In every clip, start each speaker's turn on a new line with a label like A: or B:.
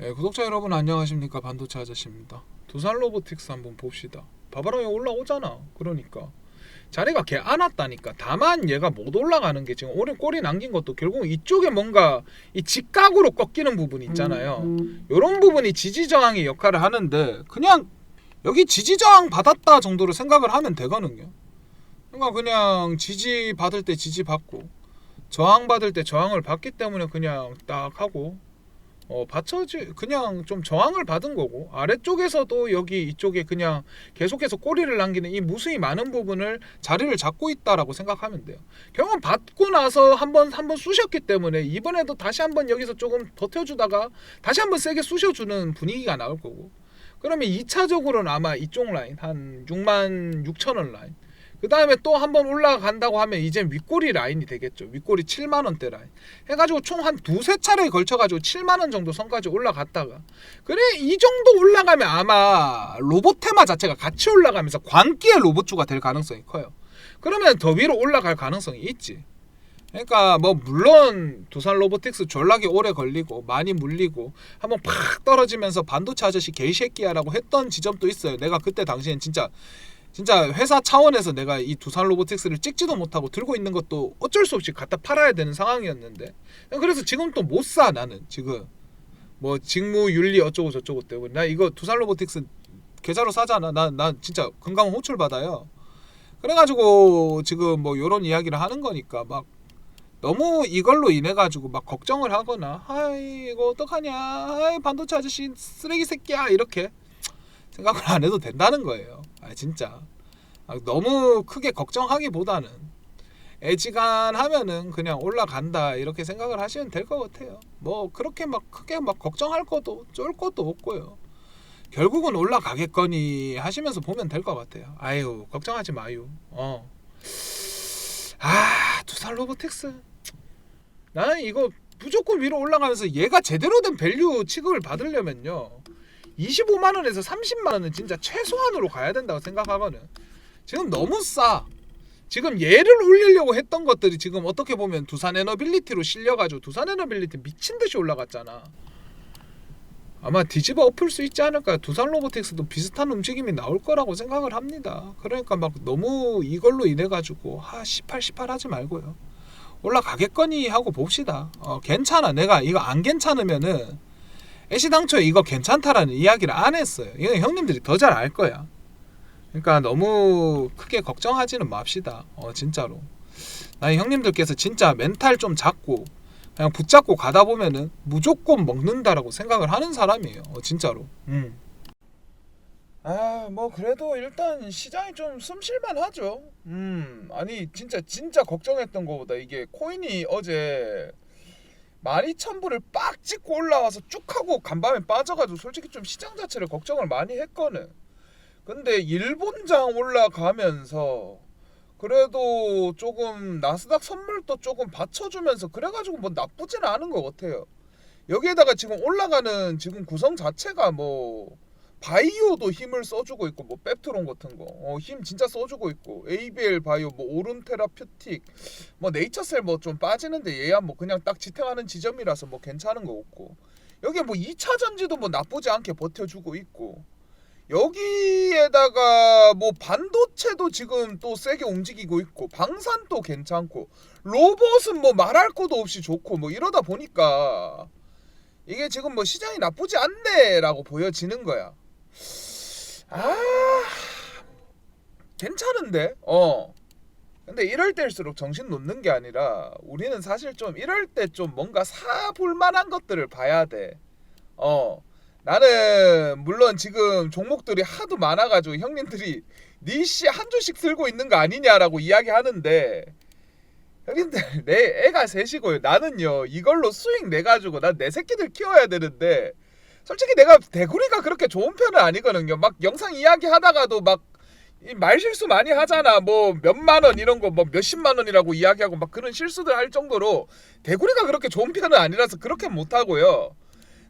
A: 예, 구독자 여러분 안녕하십니까 반도체 아저씨입니다. 두산 로보틱스 한번 봅시다. 바바랑에 올라오잖아. 그러니까 자리가 개안 왔다니까. 다만 얘가 못 올라가는 게 지금 오른 꼬리 남긴 것도 결국 이쪽에 뭔가 이 직각으로 꺾이는 부분이 있잖아요. 이런 부분이 지지 저항의 역할을 하는데 그냥 여기 지지 저항 받았다 정도로 생각을 하면 되거든요. 그러니까 그냥 지지 받을 때 지지 받고 저항 받을 때 저항을 받기 때문에 그냥 딱 하고 어 받쳐지 그냥 좀 저항을 받은 거고 아래쪽에서도 여기 이쪽에 그냥 계속해서 꼬리를 남기는 이 무수히 많은 부분을 자리를 잡고 있다라고 생각하면 돼요. 결국 받고 나서 한번 한번 쑤셨기 때문에 이번에도 다시 한번 여기서 조금 버텨주다가 다시 한번 세게 쑤셔주는 분위기가 나올 거고 그러면 2차적으로는 아마 이쪽 라인 한 6만 6천 원 라인 그 다음에 또 한 번 올라간다고 하면 이제 윗꼬리 라인이 되겠죠. 윗꼬리 7만 원대 라인. 해가지고 총 한 두세 차례 걸쳐가지고 7만 원 정도 선까지 올라갔다가 그래 이 정도 올라가면 아마 로봇 테마 자체가 같이 올라가면서 광기의 로봇주가 될 가능성이 커요. 그러면 더 위로 올라갈 가능성이 있지. 그러니까 뭐 물론 두산 로보틱스 전락이 오래 걸리고 많이 물리고 한번 팍 떨어지면서 반도체 아저씨 개새끼야라고 했던 지점도 있어요. 내가 그때 당시엔 진짜 진짜 회사 차원에서 내가 이 두산 로보틱스를 찍지도 못하고 들고 있는 것도 어쩔 수 없이 갖다 팔아야 되는 상황이었는데. 그래서 지금 또 못 사 나는 지금. 뭐 직무 윤리 어쩌고 저쩌고 때문에. 나 이거 두산 로보틱스 계좌로 사잖아. 나 나 진짜 건강 호출 받아요. 그래가지고 지금 뭐 요런 이야기를 하는 거니까 막 너무 이걸로 인해 가지고 막 걱정을 하거나 아이 이거 어떡하냐? 아이 반도체 아저씨 쓰레기 새끼야. 이렇게 생각을 안 해도 된다는 거예요 아 진짜. 아, 너무 크게 걱정하기보다는 애지간하면은 그냥 올라간다 이렇게 생각을 하시면 될 것 같아요. 뭐 그렇게 막 크게 막 걱정할 것도 쫄 것도 없고요. 결국은 올라가겠거니 하시면서 보면 될 것 같아요. 아유 걱정하지 마요. 어. 아 두산 로보틱스. 나는 이거 무조건 위로 올라가면서 얘가 제대로 된 밸류 취급을 받으려면요 25만 원에서 30만 원은 진짜 최소한으로 가야 된다고 생각하거든. 지금 너무 싸. 지금 얘를 올리려고 했던 것들이 지금 어떻게 보면 두산 에너빌리티로 실려가지고 두산 에너빌리티 미친 듯이 올라갔잖아. 아마 뒤집어 엎을 수 있지 않을까. 두산 로보틱스도 비슷한 움직임이 나올 거라고 생각을 합니다. 그러니까 막 너무 이걸로 인해 가지고 하 18, 18 하지 말고요. 올라가겠거니 하고 봅시다. 어, 괜찮아. 내가 이거 안 괜찮으면은 애시당초에 이거 괜찮다라는 이야기를 안 했어요 이거 형님들이 더 잘 알 거야 그러니까 너무 크게 걱정하지는 맙시다 어 진짜로 나 형님들께서 진짜 멘탈 좀 잡고 그냥 붙잡고 가다 보면은 무조건 먹는다라고 생각을 하는 사람이에요. 어, 진짜로. 음. 아, 뭐 그래도 일단 시장이 좀 숨쉴만 하죠. 음. 아니, 진짜 진짜 걱정했던 거보다 이게 코인이 어제 12,000불을 빡 찍고 올라와서 쭉 하고 간밤에 빠져가지고 솔직히 좀 시장 자체를 걱정을 많이 했거든. 근데 일본장 올라가면서 그래도 조금 나스닥 선물도 조금 받쳐주면서 그래가지고 뭐 나쁘지는 않은 것 같아요. 여기에다가 지금 올라가는 지금 구성 자체가 뭐 바이오도 힘을 써주고 있고 뭐 펩트론 같은 거. 어, 힘 진짜 써주고 있고 ABL 바이오 뭐 오른테라퓨틱 뭐 네이처셀 뭐 좀 빠지는데 얘야 뭐 그냥 딱 지탱하는 지점이라서 뭐 괜찮은 거 없고. 여기 뭐 2차 전지도 뭐 나쁘지 않게 버텨주고 있고. 여기에다가 뭐 반도체도 지금 또 세게 움직이고 있고 방산도 괜찮고 로봇은 뭐 말할 것도 없이 좋고 뭐 이러다 보니까 이게 지금 뭐 시장이 나쁘지 않네라고 보여지는 거야. 아 괜찮은데 어 근데 이럴 때일수록 정신 놓는 게 아니라 우리는 사실 좀 이럴 때 좀 뭔가 사볼 만한 것들을 봐야 돼. 어. 나는 물론 지금 종목들이 하도 많아 가지고 형님들이 니씨 한 조씩 들고 있는 거 아니냐라고 이야기하는데 형님들 내 애가 셋이고요 나는요 이걸로 수익 내 가지고 난 내 새끼들 키워야 되는데 솔직히 내가 대구리가 그렇게 좋은 편은 아니거든요. 막 영상 이야기 하다가도 막 말 실수 많이 하잖아. 뭐 몇만 원 이런 거 뭐 몇십만 원이라고 이야기하고 막 그런 실수들 할 정도로 대구리가 그렇게 좋은 편은 아니라서 그렇게 못 하고요.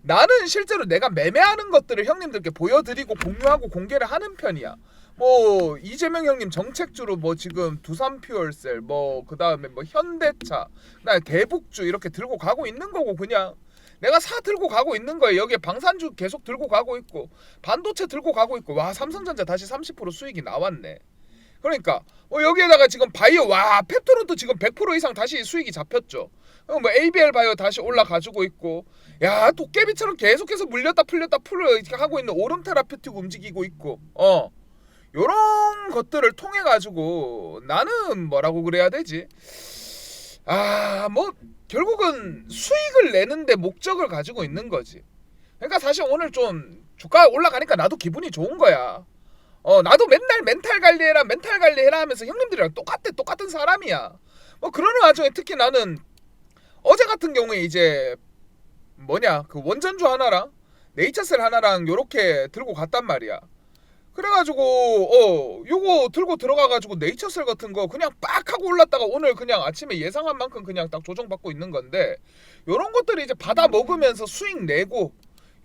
A: 나는 실제로 내가 매매하는 것들을 형님들께 보여드리고 공유하고 공개를 하는 편이야. 뭐 이재명 형님 정책주로 뭐 지금 두산 퓨얼셀 뭐 그다음에 뭐 현대차 그다음에 대북주 이렇게 들고 가고 있는 거고 그냥 내가 사 들고 가고 있는 거예요. 여기에 방산주 계속 들고 가고 있고 반도체 들고 가고 있고 와 삼성전자 다시 30% 수익이 나왔네. 그러니까 어, 여기에다가 지금 바이오 와 펩토론도 지금 100% 이상 다시 수익이 잡혔죠. 어, 뭐 ABL 바이오 다시 올라가지고 있고 야 도깨비처럼 계속해서 물렸다 풀렸다 풀려 이렇게 하고 있는 오름 테라피틱 움직이고 있고 어 요런 것들을 통해 가지고 나는 뭐라고 그래야 되지? 아 뭐 결국은 수익을 내는데 목적을 가지고 있는 거지. 그러니까 사실 오늘 좀 주가 올라가니까 나도 기분이 좋은 거야. 어 나도 맨날 멘탈 관리해라 멘탈 관리해라 하면서 형님들이랑 똑같대 똑같은 사람이야. 뭐 그러는 와중에 특히 나는 어제 같은 경우에 이제 뭐냐 그 원전주 하나랑 네이처셀 하나랑 요렇게 들고 갔단 말이야. 그래가지고 어 요거 들고 들어가가지고 네이처셀 같은 거 그냥 빡 하고 올랐다가 오늘 그냥 아침에 예상한 만큼 그냥 딱 조정받고 있는 건데 요런 것들이 이제 받아 먹으면서 수익 내고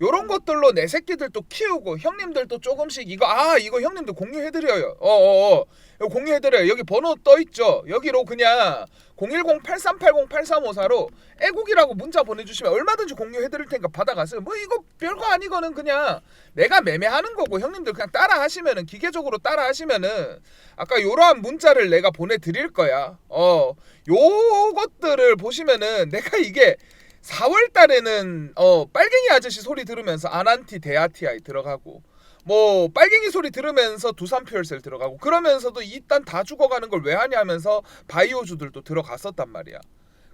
A: 요런 것들로 내 새끼들도 키우고 형님들도 조금씩 이거 아 이거 형님들 공유해드려요. 어어어. 이거 공유해드려요. 여기 번호 떠있죠? 여기로 그냥 010-8380-8354로 애국이라고 문자 보내주시면 얼마든지 공유해드릴 테니까 받아가세요. 뭐 이거 별거 아니거는 그냥 내가 매매하는 거고 형님들 그냥 따라 하시면은 기계적으로 따라 하시면은 아까 요러한 문자를 내가 보내드릴 거야. 어 요것들을 보시면은 내가 이게 4월 달에는 어 빨갱이 아저씨 소리 들으면서 아난티 데아티아이 들어가고 뭐 빨갱이 소리 들으면서 두산 퓨얼셀 들어가고 그러면서도 일단 다 죽어가는 걸 왜 하냐 하면서 바이오주들도 들어갔었단 말이야.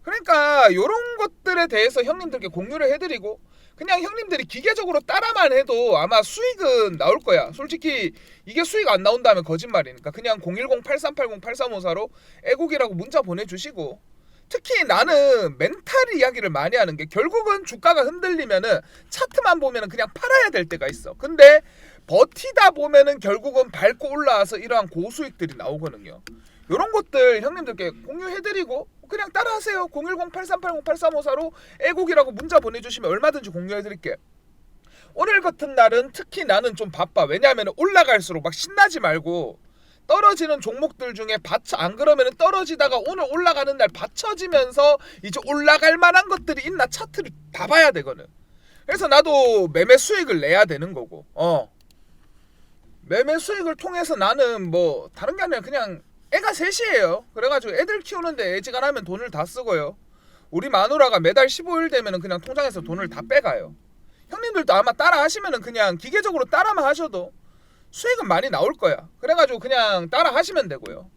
A: 그러니까 요런 것들에 대해서 형님들께 공유를 해드리고 그냥 형님들이 기계적으로 따라만 해도 아마 수익은 나올 거야. 솔직히 이게 수익 안 나온다면 거짓말이니까 그냥 010-8380-8354로 애국이라고 문자 보내주시고 특히 나는 멘탈 이야기를 많이 하는 게 결국은 주가가 흔들리면은 차트만 보면은 그냥 팔아야 될 때가 있어. 근데 버티다 보면은 결국은 밟고 올라와서 이러한 고수익들이 나오거든요. 이런 것들 형님들께 공유해드리고 그냥 따라하세요. 010-8380-8354로 애국이라고 문자 보내주시면 얼마든지 공유해드릴게. 오늘 같은 날은 특히 나는 좀 바빠. 왜냐하면 올라갈수록 막 신나지 말고 떨어지는 종목들 중에 받쳐 안 그러면은 떨어지다가 오늘 올라가는 날 받쳐지면서 이제 올라갈 만한 것들이 있나 차트를 다 봐야 되거든. 그래서 나도 매매 수익을 내야 되는 거고. 어. 매매 수익을 통해서 나는 뭐 다른 게 아니라 그냥 애가 셋이에요. 그래가지고 애들 키우는데 애지간하면 돈을 다 쓰고요. 우리 마누라가 매달 15일 되면은 그냥 통장에서 돈을 다 빼가요. 형님들도 아마 따라 하시면은 그냥 기계적으로 따라만 하셔도 수익은 많이 나올 거야. 그래가지고 그냥 따라 하시면 되고요.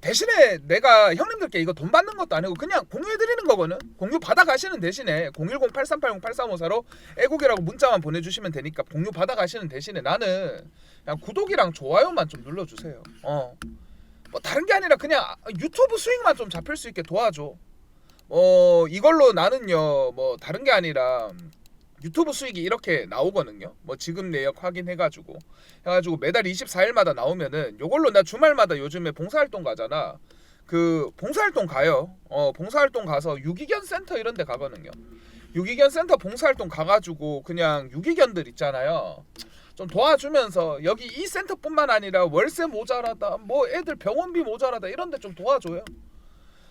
A: 대신에 내가 형님들께 이거 돈 받는 것도 아니고 그냥 공유해드리는 거거든. 공유 받아가시는 대신에 010-8380-8354로 애국이라고 문자만 보내주시면 되니까 공유 받아가시는 대신에 나는 그냥 구독이랑 좋아요만 좀 눌러주세요. 어. 뭐 다른 게 아니라 그냥 유튜브 수익만 좀 잡힐 수 있게 도와줘. 어 이걸로 나는요 뭐 다른 게 아니라 유튜브 수익이 이렇게 나오거든요. 뭐 지금 내역 확인해가지고 해가지고 매달 24일마다 나오면은 요걸로 나 주말마다 요즘에 봉사활동 가잖아. 그 봉사활동 가요. 어 봉사활동 가서 유기견 센터 이런 데 가거든요. 유기견 센터 봉사활동 가가지고 그냥 유기견들 있잖아요. 좀 도와주면서 여기 이 센터뿐만 아니라 월세 모자라다 뭐 애들 병원비 모자라다 이런 데 좀 도와줘요.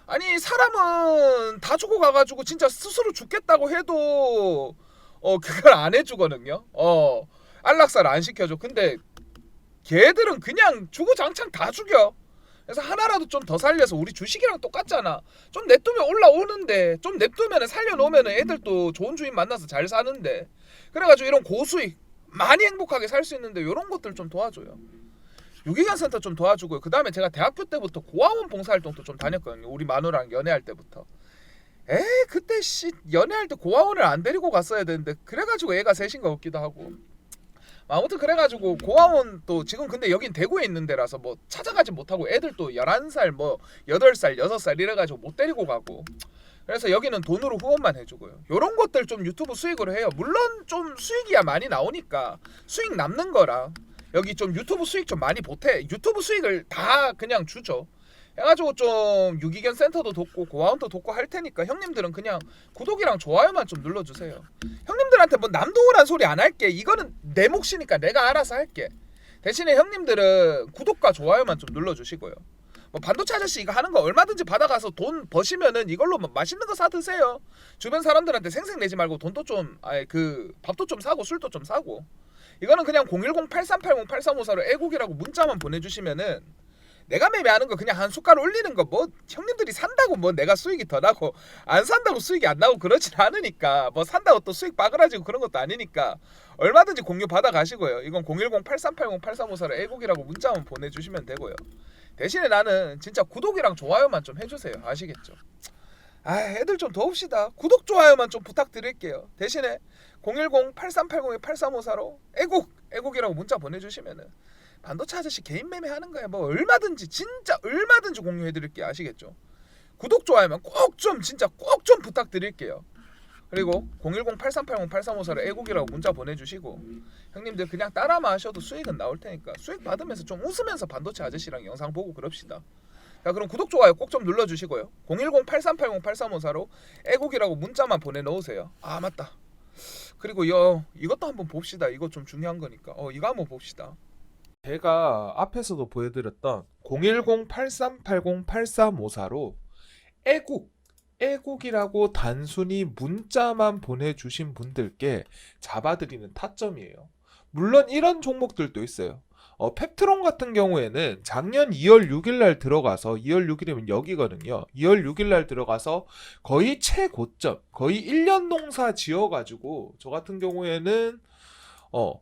A: 아니 사람은 다 죽어 가가지고 진짜 스스로 죽겠다고 해도 어 그걸 안 해주거든요. 어 안락사를 안 시켜줘. 근데 걔들은 그냥 주구장창 다 죽여. 그래서 하나라도 좀 더 살려서 우리 주식이랑 똑같잖아. 좀 냅두면 올라오는데 좀 냅두면 살려놓으면 애들도 좋은 주인 만나서 잘 사는데. 그래가지고 이런 고수익 많이 행복하게 살 수 있는데 이런 것들 좀 도와줘요. 유기견 센터 좀 도와주고요. 그 다음에 제가 대학교 때부터 고아원 봉사활동도 좀 다녔거든요. 우리 마누라랑 연애할 때부터. 에 그때 씨 연애할 때 고아원을 안 데리고 갔어야 되는데 그래가지고 애가 셋인 것 같기도 하고. 아무튼 그래가지고 고아원 또 지금 근데 여긴 대구에 있는 데라서 뭐 찾아가지 못하고 애들 또 11살 뭐 8살 6살 이래가지고 못 데리고 가고. 그래서 여기는 돈으로 후원만 해주고요. 요런 것들 좀 유튜브 수익으로 해요. 물론 좀 수익이야 많이 나오니까 수익 남는 거라 여기 좀 유튜브 수익 좀 많이 보태 유튜브 수익을 다 그냥 주죠 해가지고 좀 유기견 센터도 돕고 고아원도 돕고 할 테니까 형님들은 그냥 구독이랑 좋아요만 좀 눌러주세요. 형님들한테 뭐 남도우란 소리 안 할게. 이거는 내 몫이니까 내가 알아서 할게. 대신에 형님들은 구독과 좋아요만 좀 눌러주시고요. 뭐 반도체 아저씨 이거 하는 거 얼마든지 받아가서 돈 버시면은 이걸로 뭐 맛있는 거 사 드세요. 주변 사람들한테 생색 내지 말고 돈도 좀 아예 그 밥도 좀 사고 술도 좀 사고. 이거는 그냥 010-8380-8354로 애국이라고 문자만 보내주시면은 내가 매매하는 거 그냥 한 숟갈 올리는 거 뭐 형님들이 산다고 뭐 내가 수익이 더 나고 안 산다고 수익이 안 나고 그러진 않으니까 뭐 산다고 또 수익 빠그라지고 그런 것도 아니니까 얼마든지 공유 받아 가시고요. 이건 010-8380-8354로 애국이라고 문자만 보내주시면 되고요. 대신에 나는 진짜 구독이랑 좋아요만 좀 해주세요. 아시겠죠? 아, 애들 좀 도웁시다. 구독 좋아요만 좀 부탁드릴게요. 대신에 010-8380-8354로 애국 애국이라고 문자 보내주시면은 반도체 아저씨 개인 매매하는 거야. 뭐 얼마든지 진짜 얼마든지 공유해 드릴게요. 아시겠죠? 구독 좋아요만 꼭좀 진짜 꼭 좀 부탁드릴게요. 그리고 010-8380-8354로 애국이라고 문자 보내주시고 형님들 그냥 따라만 하셔도 수익은 나올 테니까 수익 받으면서 좀 웃으면서 반도체 아저씨랑 영상 보고 그럽시다. 자 그럼 구독 좋아요 꼭 좀 눌러주시고요. 010-8380-8354로 애국이라고 문자만 보내놓으세요. 아 맞다. 그리고 여 이것도 한번 봅시다. 이거 좀 중요한 거니까. 어 이거 한번 봅시다.
B: 제가 앞에서도 보여드렸던 010-8380-8354로 애국, 애국이라고 단순히 문자만 보내주신 분들께 잡아드리는 타점이에요. 물론 이런 종목들도 있어요. 어, 펩트론 같은 경우에는 작년 2월 6일 날 들어가서 2월 6일이면 여기거든요. 2월 6일 날 들어가서 거의 최고점, 거의 1년 농사 지어 가지고 저 같은 경우에는 어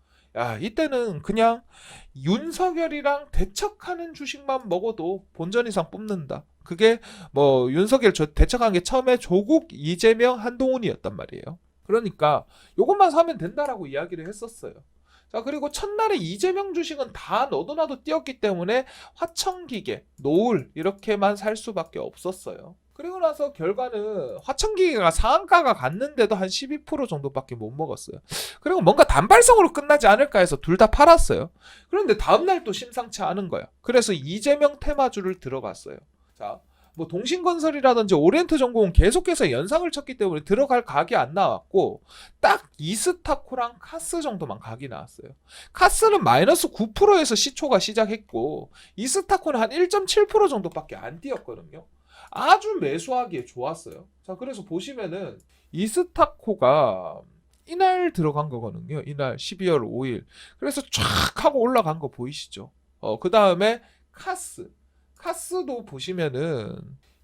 B: 야, 이때는 그냥 윤석열이랑 대척하는 주식만 먹어도 본전 이상 뽑는다. 그게 뭐 윤석열 저- 대척한 게 처음에 조국, 이재명, 한동훈이었단 말이에요. 그러니까 요것만 사면 된다라고 이야기를 했었어요. 자, 그리고 첫날에 이재명 주식은 다 너도 나도 뛰었기 때문에 화천기계, 노을 이렇게만 살 수밖에 없었어요. 그리고 나서 결과는 화천기계가 상한가가 갔는데도 한 12% 정도밖에 못 먹었어요. 그리고 뭔가 단발성으로 끝나지 않을까 해서 둘 다 팔았어요. 그런데 다음날 또 심상치 않은 거야. 그래서 이재명 테마주를 들어갔어요. 자, 뭐 동신건설이라든지 오리엔트 전공은 계속해서 연상을 쳤기 때문에 들어갈 각이 안 나왔고 딱 이스타코랑 카스 정도만 각이 나왔어요. 카스는 마이너스 9%에서 시초가 시작했고 이스타코는 한 1.7% 정도밖에 안 뛰었거든요. 아주 매수하기에 좋았어요. 자, 그래서 보시면은 이스타코가 이날 들어간 거거든요. 이날 12월 5일. 그래서 쫙 하고 올라간 거 보이시죠? 어, 그 다음에 카스. 카스도 보시면은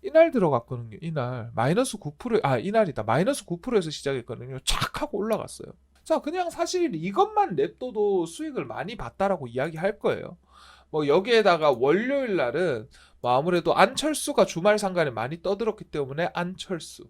B: 이날 들어갔거든요. 이날 마이너스 9% 아, 이날이다. 마이너스 9%에서 시작했거든요. 쫙 하고 올라갔어요. 자, 그냥 사실 이것만 냅둬도 수익을 많이 봤다라고 이야기할 거예요. 뭐 여기에다가 월요일 날은 뭐 아무래도 안철수가 주말 상간에 많이 떠들었기 때문에 안철수,